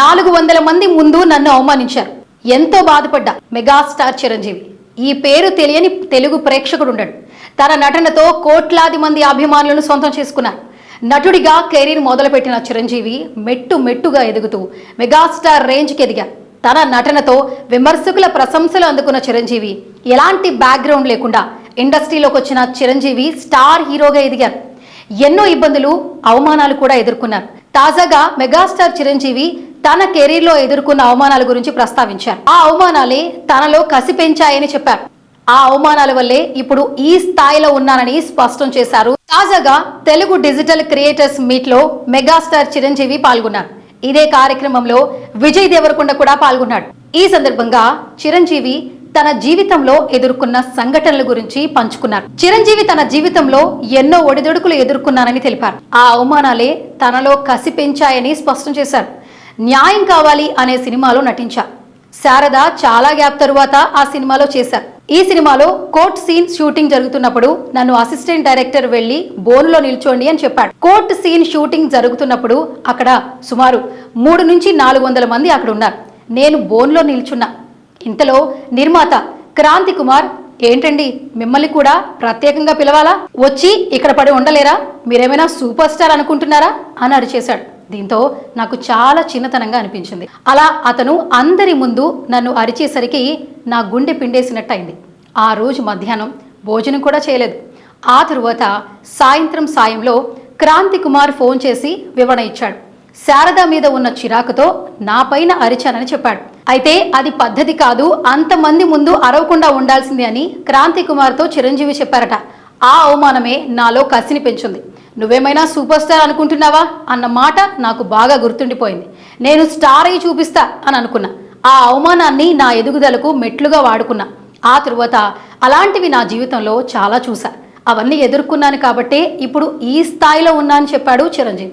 నాలుగు వందల మంది ముందు నన్ను అవమానించారు. ఎంతో బాధపడ్డా మెగాస్టార్ చిరంజీవి. ఈ పేరు తెలియని తెలుగు ప్రేక్షకుడు ఉండడు తన నటనతో కోట్లాది మంది అభిమానులను సొంతం చేసుకున్నారు. నటుడిగా కెరీర్ మొదలుపెట్టిన చిరంజీవి మెట్టు మెట్టుగా ఎదుగుతూ మెగాస్టార్ రేంజ్కి ఎదిగారు. తన నటనతో విమర్శకుల ప్రశంసలు అందుకున్న చిరంజీవి ఎలాంటి బ్యాక్గ్రౌండ్ లేకుండా ఇండస్ట్రీలోకి వచ్చిన చిరంజీవి స్టార్ హీరోగా ఎదిగారు. ఎన్నో ఇబ్బందులు అవమానాలు కూడా ఎదుర్కొన్నారు. తాజాగా మెగాస్టార్ చిరంజీవి తన కెరీర్లో ఎదుర్కొన్న అవమానాల గురించి ప్రస్తావించారు. ఆ అవమానాలే తనలో కసి పెంచాయని చెప్పారు. ఆ అవమానాల వల్లే ఇప్పుడు ఈ స్థాయిలో ఉన్నానని స్పష్టం చేశారు. తాజాగా తెలుగు డిజిటల్ క్రియేటర్స్ మీట్లో మెగాస్టార్ చిరంజీవి పాల్గొన్నారు. ఇదే కార్యక్రమంలో విజయ్ దేవరకొండ కూడా పాల్గొన్నాడు. ఈ సందర్భంగా చిరంజీవి తన జీవితంలో ఎదుర్కొన్న సంఘటనల గురించి పంచుకున్నారు. చిరంజీవి తన జీవితంలో ఎన్నో ఒడిదొడుకులు ఎదుర్కొన్నానని తెలిపారు. ఆ అవమానాలే తనలో కసి పెంచాయని స్పష్టం చేశారు. న్యాయం కావాలి అనే సినిమాలో నటించారు. శారద చాలా గ్యాప్ తరువాత ఆ సినిమాలో చేశారు. ఈ సినిమాలో కోర్ట్ సీన్ షూటింగ్ జరుగుతున్నప్పుడు నన్ను అసిస్టెంట్ డైరెక్టర్ వెళ్ళి బోనులో నిల్చోండి అని చెప్పాడు. కోర్ట్ సీన్ షూటింగ్ జరుగుతున్నప్పుడు అక్కడ సుమారు మూడు నుంచి నాలుగు వందల మంది అక్కడ ఉన్నారు. నేను బోన్లో నిల్చున్నా. ఇంతలో నిర్మాత క్రాంతి కుమార్ ఏంటండి మిమ్మల్ని కూడా ప్రత్యేకంగా పిలవాలా? వచ్చి ఇక్కడ పడి ఉండలేరా? మీరేమైనా సూపర్ స్టార్ అనుకుంటున్నారా? అని అరిచేశాడు. దీంతో నాకు చాలా చిన్నతనంగా అనిపించింది. అలా అతను అందరి ముందు నన్ను అరిచేసరికి నా గుండె పిండేసినట్టు అయింది ఆ రోజు మధ్యాహ్నం భోజనం కూడా చేయలేదు. ఆ తరువాత సాయంత్రం సాయంలో క్రాంతి కుమార్ ఫోన్ చేసి వివరణ ఇచ్చాడు. శారద మీద ఉన్న చిరాకుతో నా పైన అరిచానని చెప్పాడు. అయితే అది పద్ధతి కాదు అంతమంది ముందు అరవకుండా ఉండాల్సింది అని క్రాంతి కుమార్తో చిరంజీవి చెప్పారట. ఆ అవమానమే నాలో కసిని పెంచుంది. నువ్వేమైనా సూపర్ స్టార్ అనుకుంటున్నావా? అన్న మాట నాకు బాగా గుర్తుండిపోయింది. నేను స్టార్ అయి చూపిస్తా అని అనుకున్నా. ఆ అవమానాన్ని నా ఎదుగుదలకు మెట్లుగా వాడుకున్నా. ఆ తరువాత అలాంటివి నా జీవితంలో చాలా చూసా అవన్నీ ఎదుర్కొన్నాను కాబట్టే ఇప్పుడు ఈ స్థాయిలో ఉన్నా అని చెప్పాడు చిరంజీవి.